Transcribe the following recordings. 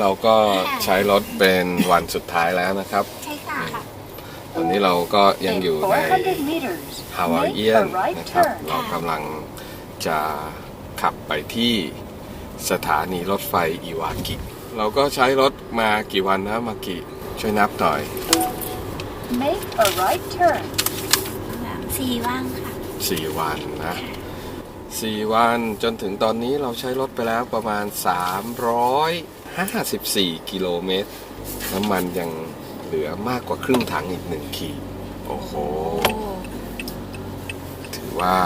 เราก็ใช้รถเป็นวันสุดท้ายแล้วนะครับ ใช่ค่ะตอนนี้เราก็ยังอยู่ In ใน400 meters, ฮาวาย make เอียน a right นะครับ turn. เรากำลังจะขับไปที่สถานีรถไฟอิวากิ เราก็ใช้รถมากี่วันนะมากิช่วยนับหน่อย Make a right turn. สี่ว่างค่ะ4วันนะ 4 วันจนถึงตอนนี้เราใช้รถไปแล้วประมาณ 354 กิโลเมตร น้ำมันยังเหลือมากกว่าครึ่งถังอีกหนึ่งขีดโอ้โห ถือว่า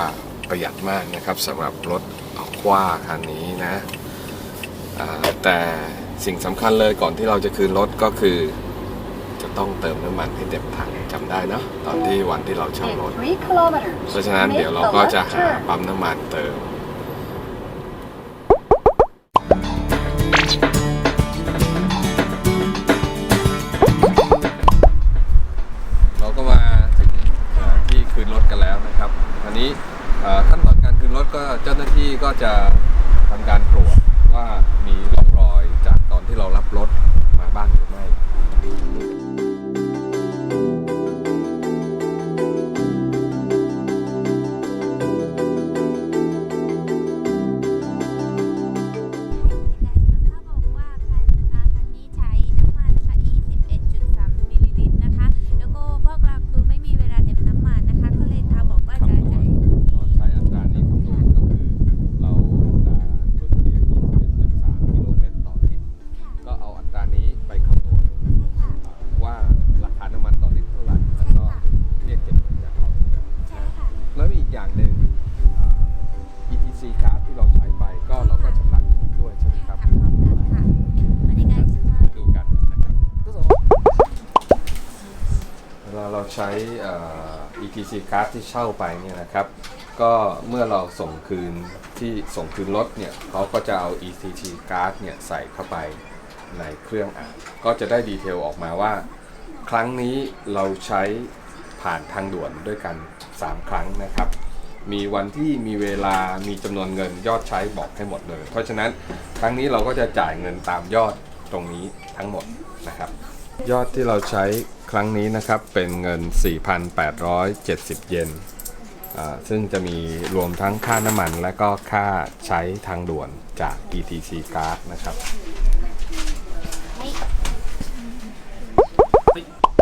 ประหยัดมากนะครับสำหรับรถอคว้าคันนี้นะ แต่สิ่งสำคัญเลยก่อนที่เราจะคืนรถก็คือ จะต้องเติมน้ำมันให้เต็มถังจำได้เนาะตอนที่วันที่เราเช่ารถ In 3 kilometers, เพราะฉะนั้น make เดี๋ยวเรา a ก็ left จะหา turn. ปั๊มน้ำมันเติมเราก็มาถึงเอ่อที่คืนรถกันแล้วนะครับอันนี้เอ่อขั้นตอนการคืนรถก็เจ้าหน้าที่ก็จะทำการตรวจว่ามีร่องรอย อีกอย่างหนึ่งอ่า ETC card ที่เราใช้ไปก็เราก็ชำระด้วยใช่ไหมครับทำพร้อมกันค่ะวันนี้ก็จะมาดูกันนะครับเวลาเราใช้เอ่อ ETC card ที่เช่าไปเนี่ยนะครับ ก็เมื่อเราส่งคืนที่ส่งคืนรถเนี่ยเขาก็จะเอา ETC card เนี่ยใส่เข้าไปในเครื่องอ่านก็จะได้ดีเทลออกมาว่า ครั้งนี้เราใช้ผ่านทางด่วนด้วยกัน 3 ครั้งนะครับ มีวันที่มีเวลามีจำนวนเงินยอดใช้บอกให้หมดเลย เพราะฉะนั้นครั้งนี้เราก็จะจ่ายเงินตามยอดตรงนี้ทั้งหมดนะครับ ยอดที่เราใช้ครั้งนี้นะครับเป็นเงิน 4,870 เยนอ่าซึ่งจะมีรวมทั้งค่าน้ำมันและก็ค่าใช้ทางด่วนจาก ETC card นะครับ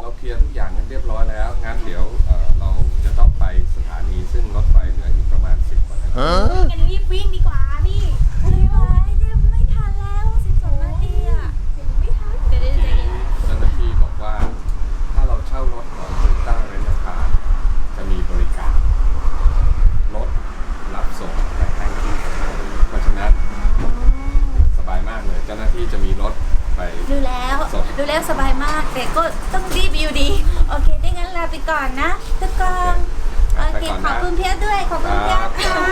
เราเคลียร์ทุกอย่างกันเรียบร้อยแล้ว งั้นเดี๋ยวเอ่อเราจะต้องไปสถานีซึ่งรถไฟเหลืออีกประมาณ 10กว่านาที งั้นรีบวิ่งดีกว่าพี่ไม่ไหวเดี๋ยวไม่ทันแล้ว12นาทีอะไม่ทันเดี๋ยวเดี๋ยวเดี๋ยวเจ้าหน้าที่บอกว่า ถ้าเราเช่ารถของโตโยต้าเรนคาร์จะมีบริการรถรับส่งไปให้ที่สถานีเพราะฉะนั้นสบายมากเลย เจ้าหน้าที่จะมีรถไป ดูแล้วส่งดูแล้วสบายมาก แต่ก็ต้องรีบอยู่ดี โอเค ได้งั้นลาไปก่อนนะ ทุกคน โอไปเค ก่อนขอบคุณเพียรด้วย ขอบคุณเพียรค่ะขับรถเลยนะคะ